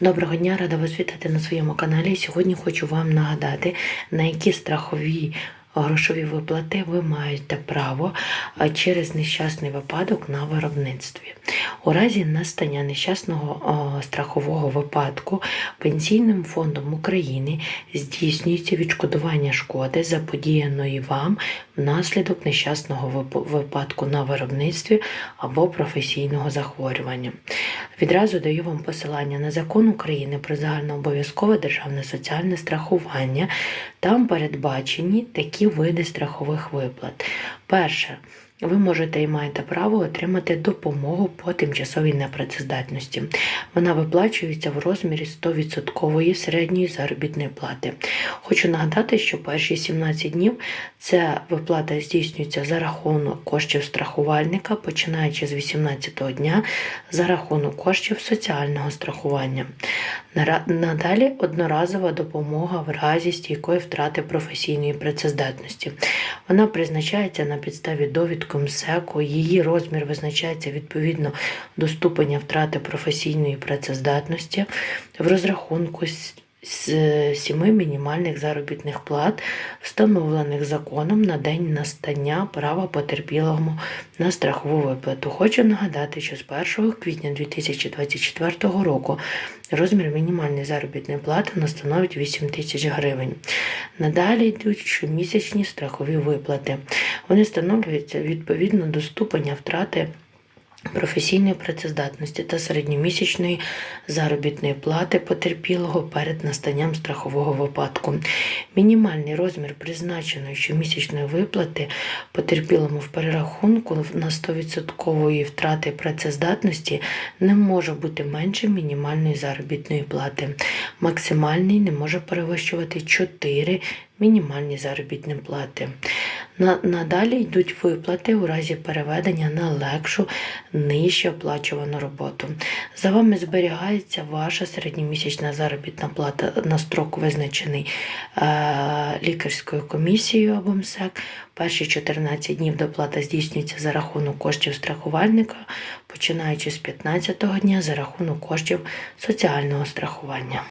Доброго дня, рада вас вітати на своєму каналі. Сьогодні хочу вам нагадати, на які страхові грошові виплати ви маєте право через нещасний випадок на виробництві. У разі настання нещасного страхового випадку Пенсійним фондом України здійснюється відшкодування шкоди, заподіяної вам внаслідок нещасного випадку на виробництві або професійного захворювання. Відразу даю вам посилання на закон України про загальнообов'язкове державне соціальне страхування. Там передбачені такі види страхових виплат. Перше. Ви можете і маєте право отримати допомогу по тимчасовій непрацездатності. Вона виплачується в розмірі 100% середньої заробітної плати. Хочу нагадати, що перші 17 днів ця виплата здійснюється за рахунок коштів страхувальника, починаючи з 18-го дня за рахунок коштів соціального страхування. Надалі одноразова допомога в разі стійкої втрати професійної працездатності. Вона призначається на підставі довідки МСЕКу. Її розмір визначається відповідно до ступеня втрати професійної працездатності в розрахунку з з сіми мінімальних заробітних плат, встановлених законом на день настання права потерпілому на страхову виплату. Хочу нагадати, що з 1 квітня 2024 року розмір мінімальної заробітної плати настановить 8 тисяч гривень. Надалі йдуть щомісячні страхові виплати. Вони встановлюються відповідно до ступеня втрати професійної працездатності та середньомісячної заробітної плати потерпілого перед настанням страхового випадку. Мінімальний розмір призначеної щомісячної виплати потерпілому в перерахунку на 100% втрати працездатності не може бути менше мінімальної заробітної плати. Максимальний не може перевищувати 4 мінімальні заробітні плати. Надалі йдуть виплати у разі переведення на легшу, нижче оплачувану роботу. За вами зберігається ваша середньомісячна заробітна плата на строк, визначений е, лікарською комісією або МСЕК. Перші 14 днів доплата здійснюється за рахунок коштів страхувальника, починаючи з 15-го дня за рахунок коштів соціального страхування.